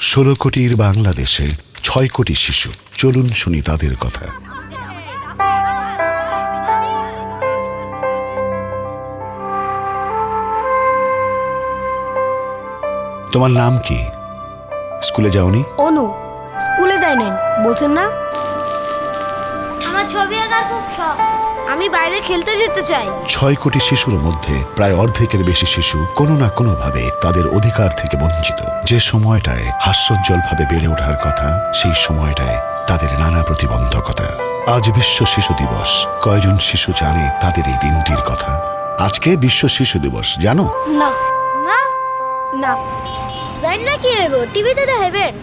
ষোলো কোটির বাংলাদেশে ছয় কোটি শিশু। চলুন শুনি তাদের কথা। তোমার নাম কি? স্কুলে যাওনি? অনু স্কুলে যাই নাই বলছেন না। আমার ছবি আঁকার খুব শখ। আমি বাইরে খেলতে যেতে চাই। ছয় কোটি শিশুর মধ্যে প্রায় অর্ধেকের বেশি শিশু কোনো না কোনোভাবে তাদের অধিকার থেকে বঞ্চিত। যে সময়টায় হাস্যোজ্জ্বলভাবে বেড়ে ওঠার কথা সেই সময়টায় তাদের নানা প্রতিবন্ধকতা। আজ বিশ্ব শিশু দিবস। কয়জন শিশু জানে তাদের এই দিনটির কথা? আজকে বিশ্ব শিশু দিবস জানো? না। না? না। জানি না কি হইব টিভিতে দেখাইবেন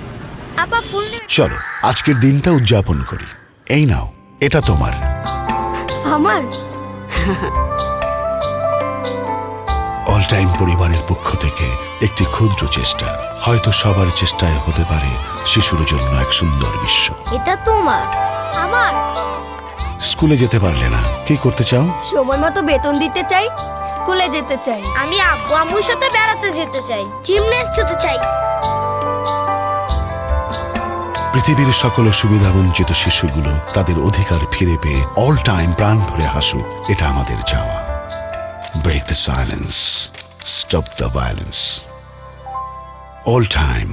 আপা ফুল চলো আজকের দিনটা উদযাপন করি। এই নাও এটা তোমার। আমার? অল টাইম পরিবারের পক্ষ থেকে একটি ক্ষুদ্র চেষ্টা। হয়তো সবার চেষ্টায় হতে পারে শিশুর জন্য এক সুন্দর বিশ্ব। এটা তোমার? আমার? স্কুলে যেতে পারলে না কি করতে চাও? সময় মতো বেতন দিতে চাই স্কুলে যেতে চাই। আমি আব্বু আম্মুর সাথে বেড়াতে যেতে চাই জিমনেস্ট হতে চাই। পৃথিবীর সকল সুবিধা বঞ্চিত শিশুগুলো তাদের অধিকার ফিরে পেয়ে অল টাইম প্রাণ ভরে হাসুক, এটা আমাদের চাওয়া। Break the silence stop the violence all time